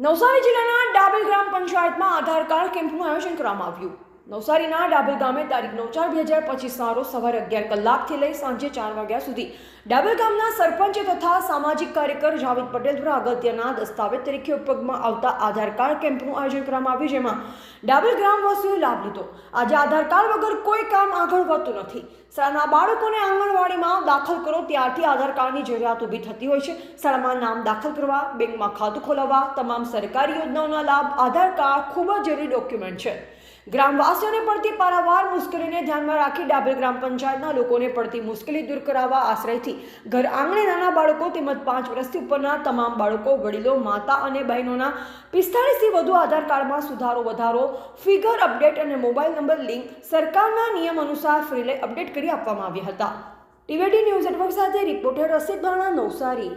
નવસારી જિલ્લાના ડાબેલ ગ્રામ પંચાયતમાં આધાર કાર્ડ કેમ્પનું આયોજન કરવામાં આવ્યું. નવસારીના ડાબલ ગામે તારીખ નવ ચાર બે હજાર પચીસના રોજ સવારે અગિયાર કલાકથી લઈ સાંજે ચાર વાગ્યા સુધી ડાબેલ ગામના સરપંચ તથા સામાજિક કાર્યકર જાવેદ પટેલ દ્વારા અગત્યના દસ્તાવેજ તરીકે ઉપયોગમાં આવતા આધાર કાર્ડ કેમ્પનું આયોજન કરવામાં આવ્યું, જેમાં ડાબલ ગ્રામવાસીઓએ લાભ લીધો. આજે આધાર કાર્ડ વગર કોઈ કામ આગળ વધતું નથી. શાળાના બાળકોને આંગણવાડીમાં દાખલ કરો ત્યારથી આધાર કાર્ડની જરૂરિયાત ઊભી થતી હોય છે. શાળામાં નામ દાખલ કરવા, બેંકમાં ખાતું ખોલાવવા, તમામ સરકારી યોજનાઓના લાભ, આધાર કાર્ડ ખૂબ જ જરૂરી ડોક્યુમેન્ટ છે. ગ્રામવાસીઓને પડતી પારાવાર મુશ્કેલીને ધ્યાનમાં રાખી ડાબેલ ગ્રામ પંચાયતના લોકોને પડતી મુશ્કેલી દૂર કરાવવા આશ્રયથી ઘર આંગણે નાના બાળકો તેમજ પાંચ વર્ષથી ઉપરના તમામ બાળકો, વડીલો, માતા અને બહેનોના પિસ્તાળીસથી વધુ આધાર કાર્ડમાં સુધારો, વધારો, ફિગર અપડેટ અને મોબાઈલ નંબર લિંક સરકારના નિયમ અનુસાર ફ્રીલે અપડેટ કરી આપવામાં આવ્યા હતા. ટીવીડી ન્યૂઝ નેટવર્ક સાથે રિપોર્ટર રસિક ભાણા નવસારી.